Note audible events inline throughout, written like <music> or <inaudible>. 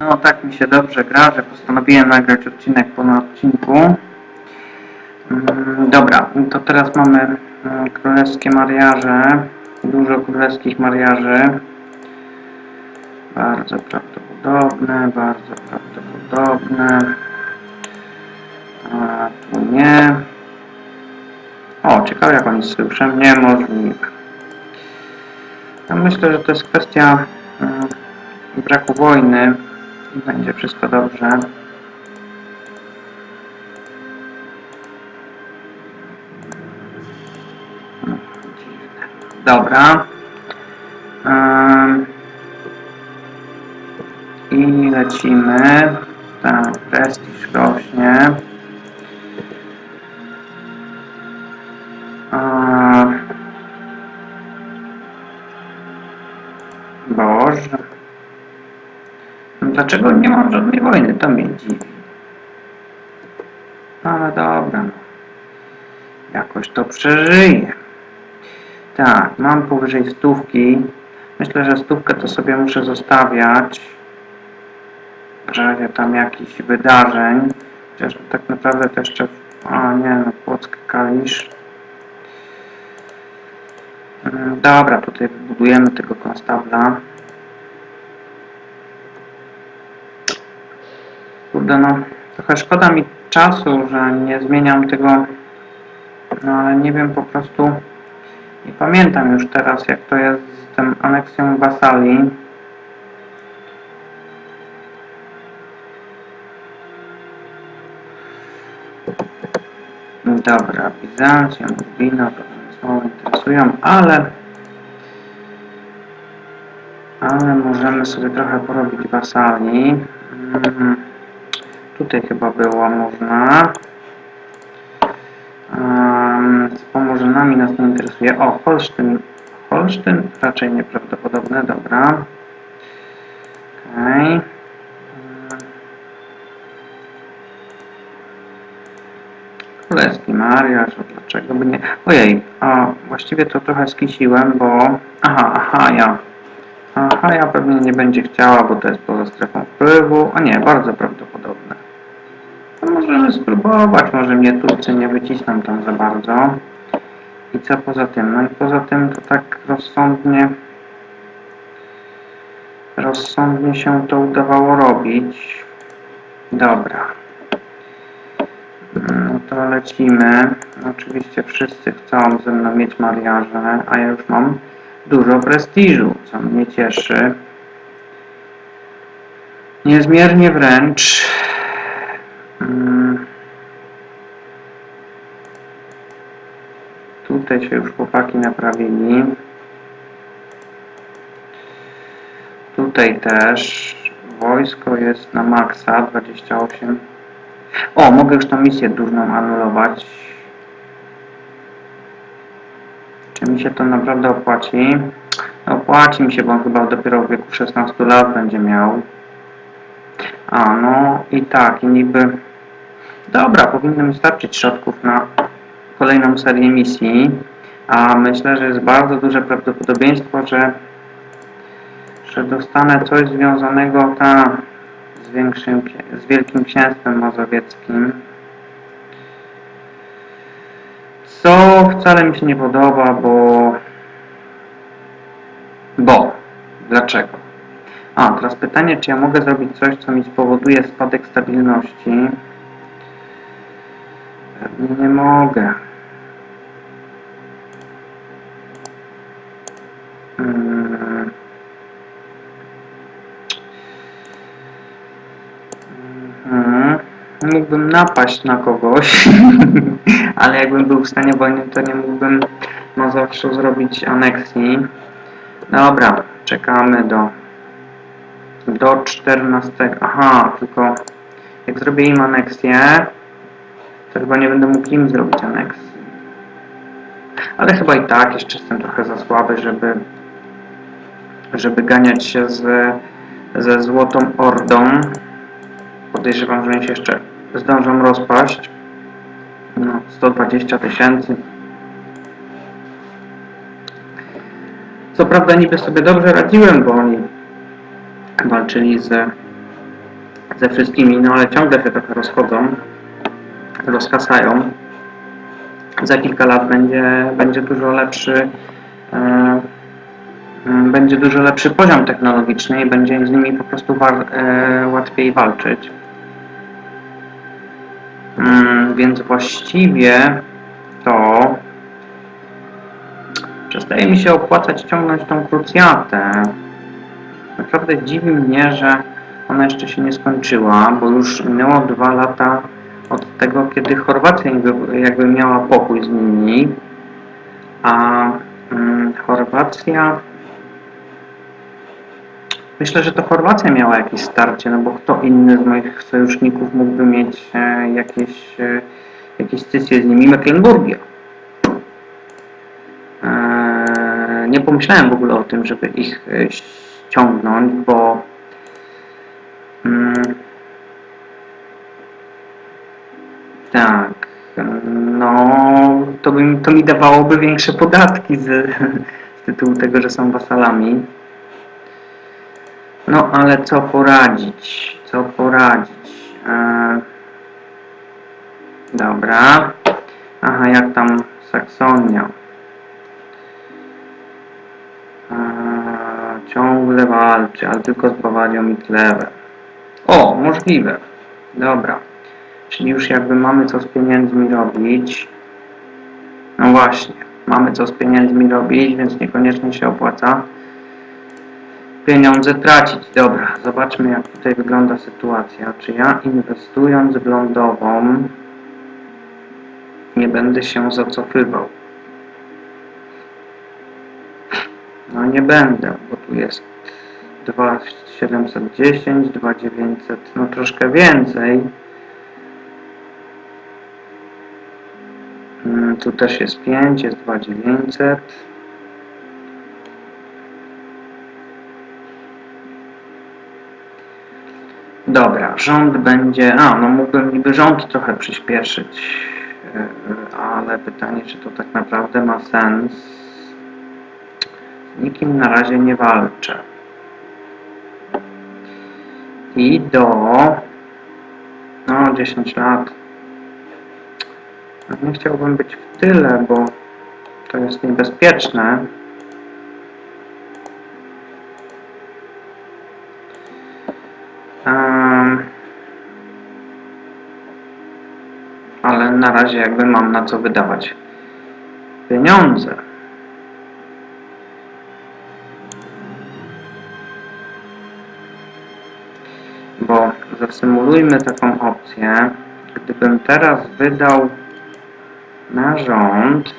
No tak mi się dobrze gra, że postanowiłem nagrać odcinek po na odcinku. Mm, Dobra, to teraz mamy mm, królewskie mariaże. Dużo królewskich mariaży. Bardzo prawdopodobne, bardzo prawdopodobne. A tu nie. O, ciekawe jak oni słyszą. Niemożliwe. Ja myślę, że to jest kwestia mm, braku wojny będzie wszystko dobrze. Dobra. I lecimy. Tak, prestiż rośnie. Dlaczego nie mam żadnej wojny? To mnie dziwi. Ale dobra. no. Jakoś to przeżyję. Tak, mam powyżej stówki. Myślę, że stówkę to sobie muszę zostawiać. W razie tam jakichś wydarzeń. Chociaż tak naprawdę to jeszcze... A nie, no Płock Kalisz. Mm, Dobra, tutaj wybudujemy tego konstabla. Kurde no, trochę szkoda mi czasu, że nie zmieniam tego, no ale nie wiem po prostu, nie pamiętam już teraz jak to jest z tym aneksją Wasali. Dobra, Bizancjum, Rubino, to nas mało interesują, ale ale możemy sobie trochę porobić wasali. Mm, Tutaj chyba było można. Um, z Pomorzynami nas nie interesuje. O, Holsztyn. Holsztyn raczej nieprawdopodobne, dobra. Okej. Królewski mariaż, dlaczego by nie... Ojej, a właściwie to trochę skisiłem, bo... Aha, aha, ja. Aha, ja pewnie nie będzie chciała, bo to jest poza strefą wpływu. A nie, bardzo prawdopodobne. Możemy spróbować, może mnie Turcy nie wycisną tam za bardzo. I co poza tym? No poza tym to tak rozsądnie rozsądnie się to udawało robić. Dobra. No to lecimy. Oczywiście wszyscy chcą ze mną mieć mariaże, a ja już mam dużo prestiżu, co mnie cieszy. Niezmiernie wręcz. Mm. Tutaj się już chłopaki naprawili. Tutaj też wojsko jest na maksa 28. O, mogę już tą misję dużą anulować. Czy mi się to naprawdę opłaci? No, opłaci mi się, bo on chyba dopiero w wieku 16 lat będzie miał. A, no i tak, i niby... Dobra, powinno mi starczyć środków na kolejną serię misji. A myślę, że jest bardzo duże prawdopodobieństwo, że, że dostanę coś związanego z, większym, z Wielkim Księstwem Mazowieckim. Co wcale mi się nie podoba, bo... Bo. Dlaczego? A, teraz pytanie, czy ja mogę zrobić coś, co mi spowoduje spadek stabilności? Pewnie nie mogę. Mm. Mhm. Mógłbym napaść na kogoś, <laughs> ale jakbym był w stanie wojny, to nie mógłbym Mazowszu zrobić aneksji. Dobra, czekamy do do 14. Aha, tylko jak zrobię im aneksję, to chyba nie będę mógł im zrobić aneksji. Ale chyba i tak jeszcze jestem trochę za słaby, żeby żeby ganiać się z, ze Złotą Ordą. Podejrzewam, że oni się jeszcze zdążą rozpaść. No, 120 tysięcy. Co prawda niby sobie dobrze radziłem, bo oni walczyli z ze wszystkimi, no ale ciągle się trochę rozchodzą, rozkasają. Za kilka lat będzie, będzie dużo lepszy e, m, będzie dużo lepszy poziom technologiczny i będzie z nimi po prostu war, e, łatwiej walczyć. Mm, więc właściwie to przestaje mi się opłacać ciągnąć tą krucjatę. Naprawdę dziwi mnie, że ona jeszcze się nie skończyła, bo już minęło dwa lata od tego, kiedy Chorwacja jakby, miała pokój z nimi, a mm, Chorwacja Myślę, że to Chorwacja miała jakieś starcie, no bo kto inny z moich sojuszników mógłby mieć e, jakieś, e, jakieś scysje z nimi? Mecklenburgia. E, nie pomyślałem w ogóle o tym, żeby ich ściągnąć, bo mm, tak, no to, by, to mi dawałoby większe podatki z, <laughs> z tytułu tego, że są wasalami. No ale co poradzić? Co poradzić? E... Dobra. Aha, jak tam Saksonia? E... Ciągle walczy, ale tylko z Bawarią i Klewem. O, możliwe. Dobra. Czyli już jakby mamy co z pieniędzmi robić. No właśnie. Mamy co z pieniędzmi robić, więc niekoniecznie się opłaca pieniądze tracić. Dobra, zobaczmy jak tutaj wygląda sytuacja. Czy ja inwestując w lądową nie będę się zacofywał? No nie będę, bo tu jest 2710, 2900, no troszkę więcej. Mm, Tu też jest 5, jest 2900. Dobra, rząd będzie... A, no mógłbym niby rząd trochę przyspieszyć, yy, ale pytanie, czy to tak naprawdę ma sens. Z nikim na razie nie walczę. I do... No, 10 lat. Nie chciałbym być w tyle, bo to jest niebezpieczne. Na razie jakby mam na co wydawać pieniądze. Bo zasymulujmy taką opcję. Gdybym teraz wydał na rząd,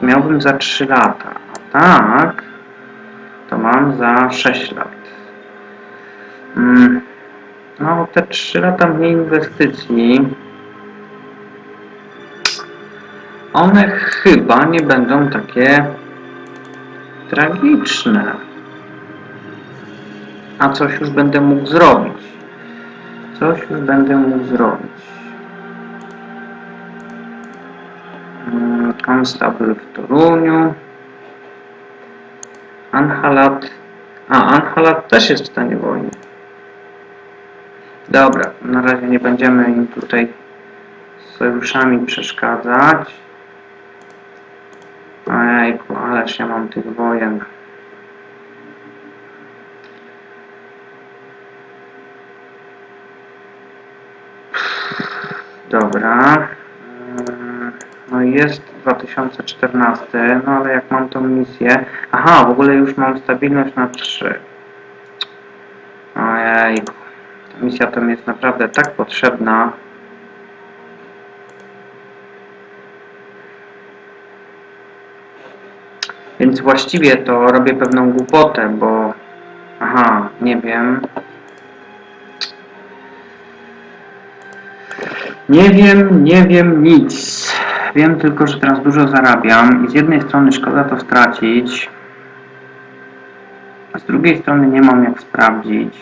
to miałbym za 3 lata. A tak, to mam za 6 lat. Mm, No, te 3 lata mniej inwestycji. One chyba nie będą takie tragiczne. A coś już będę mógł zrobić. Coś już będę mógł zrobić. Mm, Constable w Toruniu. Anhalat. A, Anhalat też jest w stanie wojny. Dobra, na razie nie będziemy im tutaj sojuszami przeszkadzać. Ojejku, ależ ja mam tych wojen. Dobra. No jest 2014, no ale jak mam tą misję... Aha, w ogóle już mam stabilność na 3. Ojejku. Misja to mi jest naprawdę tak potrzebna. Więc właściwie to robię pewną głupotę, bo... Aha, nie wiem. Nie wiem, nie wiem nic. Wiem tylko, że teraz dużo zarabiam i z jednej strony szkoda to stracić, a z drugiej strony nie mam jak sprawdzić.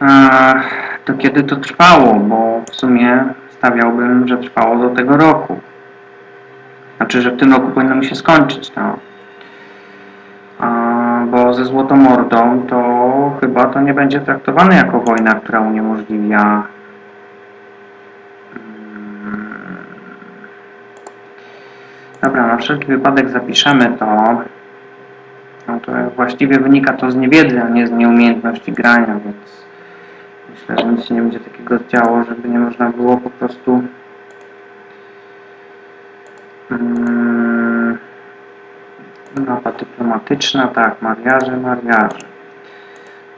Eee, to kiedy to trwało, bo w sumie stawiałbym, że trwało do tego roku. Znaczy, że w tym roku powinno mi się skończyć, no. A, bo ze Złotomordą, to chyba to nie będzie traktowane jako wojna, która uniemożliwia mm, Dobra, na wszelki wypadek zapiszemy to. No to właściwie wynika to z niewiedzy, a nie z nieumiejętności grania, więc myślę, że nic się nie będzie takiego działo, żeby nie można było po prostu mm, mapa dyplomatyczna, tak, mariaże, mariaże.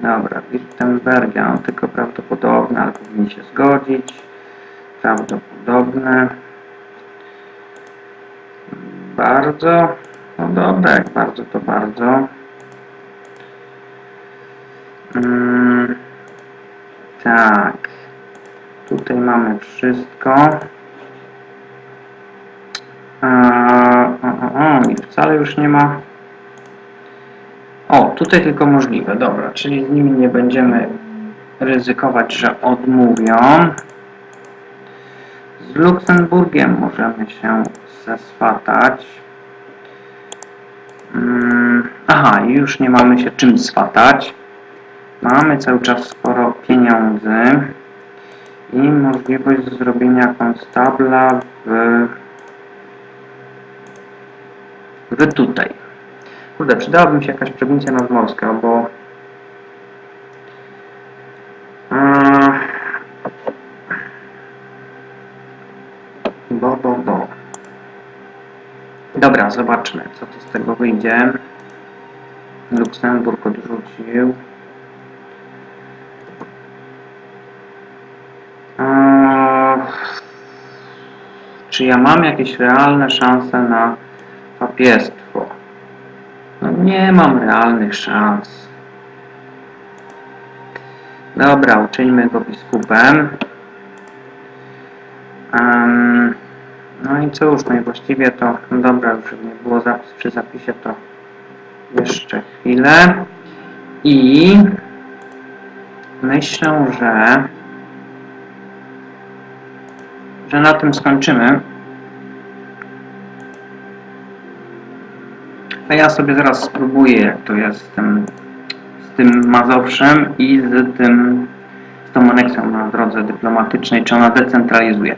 Dobra, Wittenbergia, no tylko prawdopodobne, ale powinni się zgodzić. Prawdopodobne. Bardzo. No dobra, jak bardzo to bardzo. Mm, tak. Tutaj mamy wszystko. O, I wcale już nie ma. O, tutaj tylko możliwe. Dobra, czyli z nimi nie będziemy ryzykować, że odmówią. Z Luksemburgiem możemy się zeswatać. Mm, Aha, już nie mamy się czym swatać. Mamy cały czas sporo pieniędzy i możliwość zrobienia konstabla w, w tutaj. Kurde, przydałaby mi się jakaś prowincja nadmorska, bo Bo, bo, bo. Dobra, zobaczmy, co tu z tego wyjdzie. Luksemburg odrzucił. Czy ja mam jakieś realne szanse na papiestwo? No nie mam realnych szans. Dobra, uczyńmy go biskupem. Em, no i cóż, no i właściwie to, no dobra, już nie było zapis przy zapisie, to jeszcze chwilę. I myślę, że że na tym skończymy. A ja sobie zaraz spróbuję, jak to jest z tym, z tym Mazowszem i z tym z tą aneksją na drodze dyplomatycznej, czy ona decentralizuje.